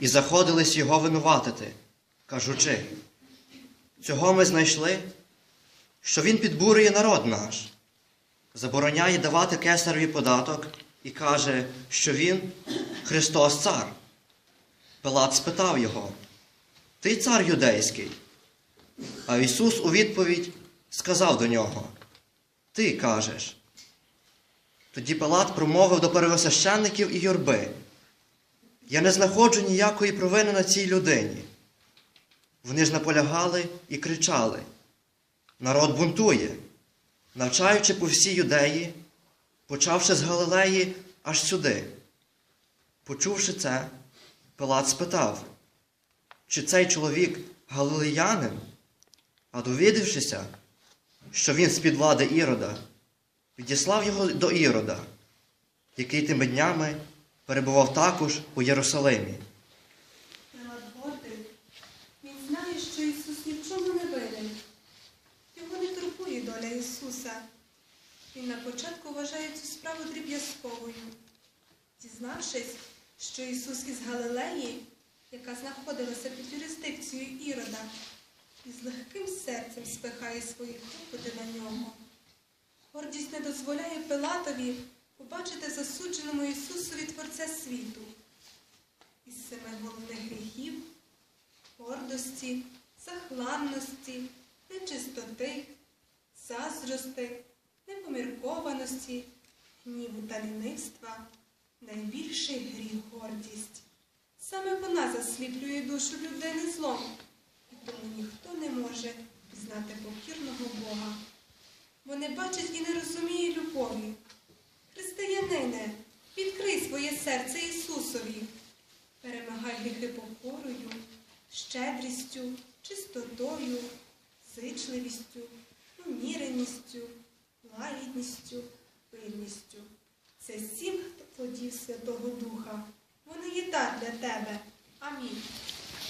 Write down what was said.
і заходились його винуватити, кажучи, цього ми знайшли, що він підбурює народ наш, забороняє давати кесареві податок і каже, що він Христос цар. Пилат спитав його, Ти цар юдейський? А Ісус у відповідь сказав до нього, Ти кажеш. Тоді Пилат промовив до первосвященників і юрби. Я не знаходжу ніякої провини на цій людині. Вони ж наполягали і кричали. Народ бунтує, навчаючи по всій юдеї, почавши з Галилеї аж сюди. Почувши це, Пилат спитав, чи цей чоловік галилеянин, а довідавшися, що він з-під влади Ірода, відіслав його до Ірода, який тими днями перебував також у Єрусалимі. Він знає, що Ісус ні в чому не винен. Його не турбує доля Ісуса. Він на початку вважає цю справу дріб'язковою. Дізнавшись, що Ісус із Галилеї, яка знаходилася під юрисдикцією Ірода, із легким серцем спихає свої клопоти на нього. Гордість не дозволяє Пилатові побачити засудженому Ісусові Творця світу із семи головних гріхів гордості, захланності, нечистоти, заздрости, непоміркованості, гніву та лінивства, найбільший гріх гордість. Саме вона засліплює душу людини злом, і тому ніхто не може пізнати покірного Бога. Вони бачать і не розуміють любові. Християнине, відкрий своє серце Ісусові. Перемагай гріхи покорою, щедрістю, чистотою, зичливістю, уміреністю, лагідністю, пильністю. Це сім плодів Святого Духа. Вони є дар для тебе. Амінь.